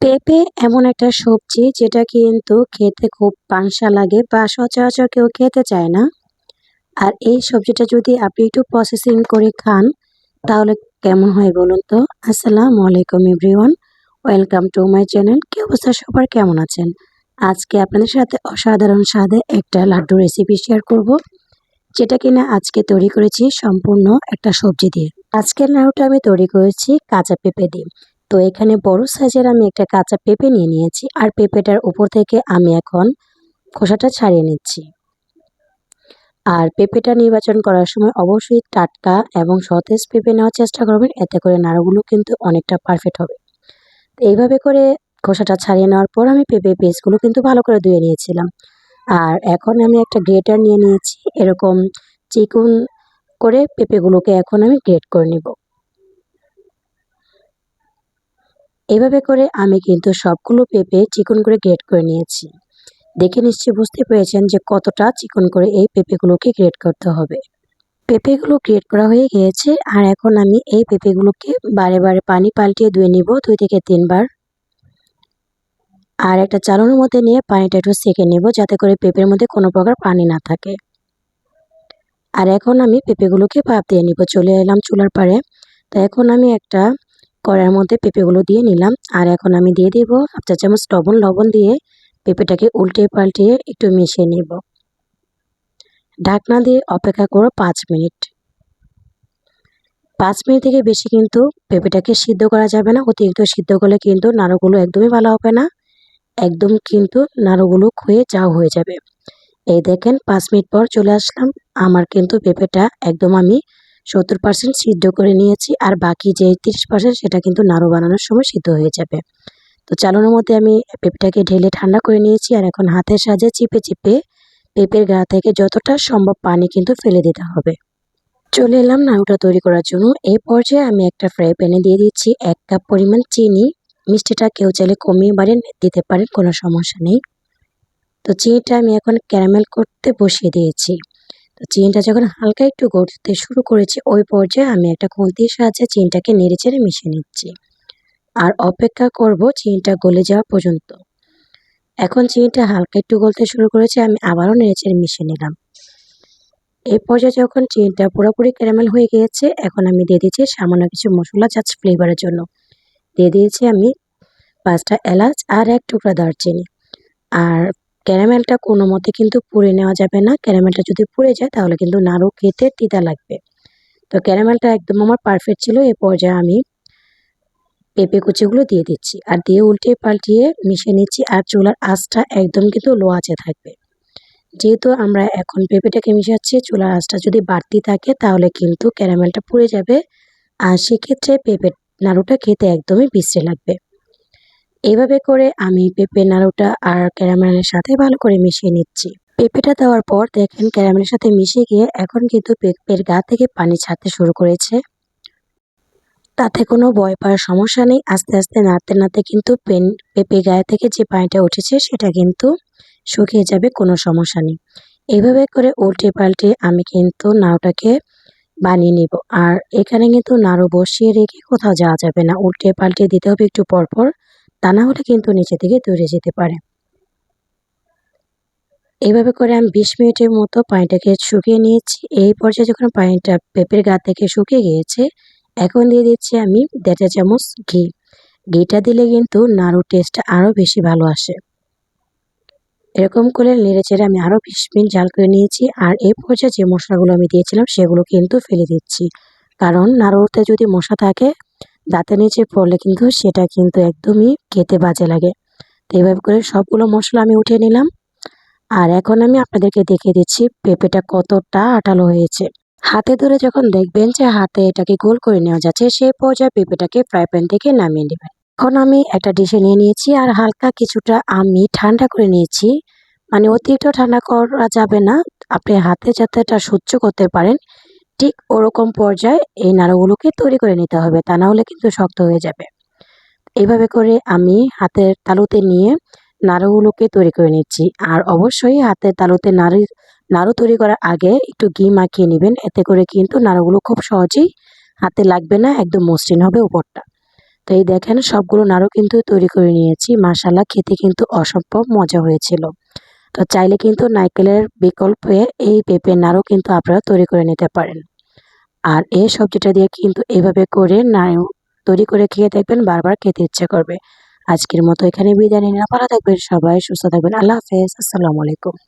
পেঁপে এমন একটা সবজি যেটা কিন্তু খেতে খুব পাংসা লাগে বা সচরাচর কেউ খেতে চায় না। আর এই সবজিটা যদি আপনি একটু প্রসেসিং করে খান, তাহলে কেমন হয় বলুন তো? আসসালামু আলাইকুম everyone welcome to my channel কি অবস্থা? সবার কেমন আছেন? আজকে আপনাদের সাথে অসাধারণ স্বাদে একটা লাড্ডু রেসিপি শেয়ার করব, যেটা কিনা আজকে তৈরি করেছি সম্পূর্ণ একটা সবজি দিয়ে। আজকের নাড়ুটা আমি তৈরি করেছি কাঁচা পেঁপে দিয়ে। তো এখানে বড় সাইজের আমি একটা কাঁচা পেঁপে নিয়ে নিয়েছি আর পেঁপেটার উপর থেকে আমি এখন খোসাটা ছাড়িয়ে নিচ্ছি। আর পেঁপেটা নির্বাচন করার সময় অবশ্যই টাটকা এবং সতেজ পেঁপে নেওয়ার চেষ্টা করবেন, এতে করে নাড়ুগুলো কিন্তু অনেকটা পারফেক্ট হবে। তো এইভাবে করে খোসাটা ছাড়িয়ে নেওয়ার পর আমি পেঁপে পিসগুলো কিন্তু ভালো করে ধুয়ে নিয়েছিলাম। আর এখন আমি একটা গ্রেটার নিয়ে নিয়েছি, এরকম চিকুন করে পেঁপেগুলোকে এখন আমি গ্রেট করে নিব। এভাবে করে আমি কিন্তু সবগুলো পেঁপে চিকন করে গ্রেট করে নিয়েছি। দেখে নিশ্চয়ই বুঝতে পেরেছেন যে কতটা চিকন করে এই পেঁপেগুলোকে গ্রেট করতে হবে। পেঁপেগুলো গ্রেট করা হয়ে গিয়েছে আর এখন আমি এই পেঁপেগুলোকে বারে বারে পানি পাল্টিয়ে ধুয়ে নিব দুই থেকে তিনবার। আর একটা চালনের মধ্যে নিয়ে পানিটা একটু সেঁকে নেব যাতে করে পেঁপের মধ্যে কোনো প্রকার পানি না থাকে। আর এখন আমি পেঁপেগুলোকে ভাপ দিয়ে নিব। চলে এলাম চুলার পাড়ে। তো এখন আমি একটা কড়াইয়ের মধ্যে পেঁপেগুলো দিয়ে নিলাম। আর এখন আমি দিয়ে দেবো হাফ চা চামচ লবণ। লবণ দিয়ে পেঁপেটাকে উল্টে পাল্টিয়ে একটু মিশিয়ে নেব। ঢাকনা দিয়ে অপেক্ষা করো পাঁচ মিনিট। পাঁচ মিনিট থেকে বেশি কিন্তু পেঁপেটাকে সিদ্ধ করা যাবে না। অতিরিক্ত সিদ্ধ করলে কিন্তু নাড়ুগুলো একদমই ভালো হবে না। একদম কিন্তু নাড়ুগুলো খুয়ে চাও হয়ে যাবে। এই দেখেন, পাঁচ মিনিট পর চলে আসলাম। আমার কিন্তু পেঁপেটা একদম আমি সত্তর পার্সেন্ট সিদ্ধ করে নিয়েছি আর বাকি যে তিরিশ পার্সেন্ট সেটা কিন্তু নাড়ু বানানোর সময় সিদ্ধ হয়ে যাবে। তো চালানোর মধ্যে আমি পেঁপেটাকে ঢেলে ঠান্ডা করে নিয়েছি আর এখন হাতের সাহায্যে চিপে চিপে পেঁপের গা থেকে যতটা সম্ভব পানি কিন্তু ফেলে দিতে হবে। চলে এলাম নাড়ুটা তৈরি করার জন্য। এই পর্যায়ে আমি একটা ফ্রাই প্যানে দিয়ে দিচ্ছি এক কাপ পরিমাণ চিনি। মিষ্টিটা কেউ চাইলে কমিয়ে বাড়িয়ে দিতে পারেন, কোনো সমস্যা নেই। তো চিনিটা আমি এখন ক্যারামেল করতে বসিয়ে দিয়েছি। চিনিটা যখন হালকা একটু গড়তে শুরু করেছে, ওই পর্যায়ে আমি একটা খুন্তির সাহায্যে চিনিটাকে নেড়ে চেড়ে মিশিয়ে নিচ্ছি। আর অপেক্ষা করব চিনিটা গলে যাওয়া পর্যন্ত। এখন চিনিটা হালকা একটু গলতে শুরু করেছে, আমি আবারও নেড়ে চেড়ে মিশিয়ে নিলাম। এই পর্যায়ে যখন চিনিটা পুরোপুরি ক্যারামেল হয়ে গিয়েছে, এখন আমি দিয়ে দিচ্ছি সামান্য কিছু মশলা জাস্ট ফ্লেভারের জন্য। দিয়ে দিয়েছি আমি পাঁচটা এলাচ আর এক টুকরা দারচিনি। আর ক্যারামেলটা কোনো মতে কিন্তু পুড়ে নেওয়া যাবে না। ক্যারামেলটা যদি পুড়ে যায়, তাহলে কিন্তু নাড়ু খেতে তিতা লাগবে। তো ক্যারামেলটা একদম আমার পারফেক্ট ছিল। এ পর্যায়ে আমি পেঁপে কুচিগুলো দিয়ে দিচ্ছি আর দিয়ে উল্টে পাল্টিয়ে মিশিয়ে নিচ্ছি আর চুলার আঁচটা একদম কিন্তু লো আঁচে থাকবে। যেহেতু আমরা এখন পেঁপেটাকে মিশাচ্ছি, চুলার আঁচটা যদি বাড়তি থাকে, তাহলে কিন্তু ক্যারামেলটা পুড়ে যাবে। আর সেক্ষেত্রে পেঁপে নাড়ুটা খেতে একদমই বিশ্রে লাগবে। এইভাবে করে আমি পেঁপে, নাড়ুটা আর ক্যারামেলের সাথে ভালো করে মিশিয়ে নিচ্ছি। পেঁপেটা দেওয়ার পর দেখেন ক্যারামেলের সাথে মিশে গিয়ে এখন কিন্তু পেঁপের গা থেকে পানি ছাড়তে শুরু করেছে। তাতে কোনো ভয় পাওয়ার সমস্যা নেই। আস্তে আস্তে নাড়তে নাড়তে কিন্তু পেন, পেঁপে গায়ে থেকে যে পানিটা উঠেছে সেটা কিন্তু শুকিয়ে যাবে, কোনো সমস্যা নেই। এইভাবে করে উল্টে পাল্টে আমি কিন্তু নাড়ুটাকে বানিয়ে নিব। আর এখানে কিন্তু নাড়ু বসিয়ে রেখে কোথাও যাওয়া যাবে না। উল্টে পাল্টে দিতে হবে একটু পরপর। তা না হলে কিন্তু নিচে থেকে দূরে যেতে পারে। এইভাবে করে আমি বিশ মিনিটের মতো পানিটাকে শুকিয়ে নিয়েছি। এই পর্যায়ে যখন পানিটা পেঁপের গা থেকে শুকিয়ে গিয়েছে, এখন দিয়ে দিচ্ছি আমি দেড় চামচ ঘি। ঘিটা দিলে কিন্তু নাড়ু টেস্টটা আরও বেশি ভালো আসে। এরকম করে নেড়ে চেড়ে আমি আরও বিশ মিনিট জাল করে নিয়েছি আর এই পর্যায়ে যে মশলাগুলো আমি দিয়েছিলাম সেগুলো কিন্তু ফেলে দিচ্ছি। কারণ নাড়ুতে যদি মশা থাকে দাঁতের নিচে পড়লে কিন্তু সেটা কিন্তু একদমই খেতে বাজে লাগে। তো এইভাবে করে সবগুলো মশলা আমি উঠিয়ে নিলাম। আর এখন আমি আপনাদেরকে দেখিয়ে দিচ্ছি পেঁপেটা কতটা আটালো হয়েছে। হাতে ধরে যখন দেখবেন যে হাতে এটাকে গোল করে নেওয়া যাচ্ছে সেই পর্যায়ে পেঁপেটাকে ফ্রাই প্যান থেকে নামিয়ে নেবেন। এখন আমি একটা ডিশে নিয়ে নিয়েছি আর হালকা কিছুটা আমি ঠান্ডা করে নিয়েছি। মানে অতিরিক্ত ঠান্ডা করা যাবে না। আপনি হাতে যাতে এটা সহ্য করতে পারেন ঠিক ওরকম পর্যায়ে এই নাড়ুগুলোকে তৈরি করে নিতে হবে, তা না হলে কিন্তু শক্ত হয়ে যাবে। এইভাবে করে আমি হাতের তালুতে নিয়ে নাড়ুগুলোকে তৈরি করে নিচ্ছি। আর অবশ্যই হাতের তালুতে নাড়ু নাড়ু তৈরি করার আগে একটু ঘি মাখিয়ে নেবেন, এতে করে কিন্তু নাড়ুগুলো খুব সহজেই হাতে লাগবে না, একদম মসৃণ হবে উপরটা। তো এই দেখেন সবগুলো নাড়ু কিন্তু তৈরি করে নিয়েছি। মাসাল্লাহ খেতে কিন্তু অসম্ভব মজা হয়েছিল। তো চাইলে কিন্তু নারকেলের বিকল্পে এই পেঁপে নাড়ু কিন্তু আপনারা তৈরি করে নিতে পারেন। আর এই সবজিটা দিয়ে কিন্তু এভাবে করে নাড়ু তৈরি করে খেয়ে দেখবেন বারবার খেতে ইচ্ছে করবে। আজকের মতো এখানে বিদায় নিন ভালো থাকবেন সবাই, সুস্থ থাকবেন। আল্লাহ হাফেজ। আসসালামু আলাইকুম।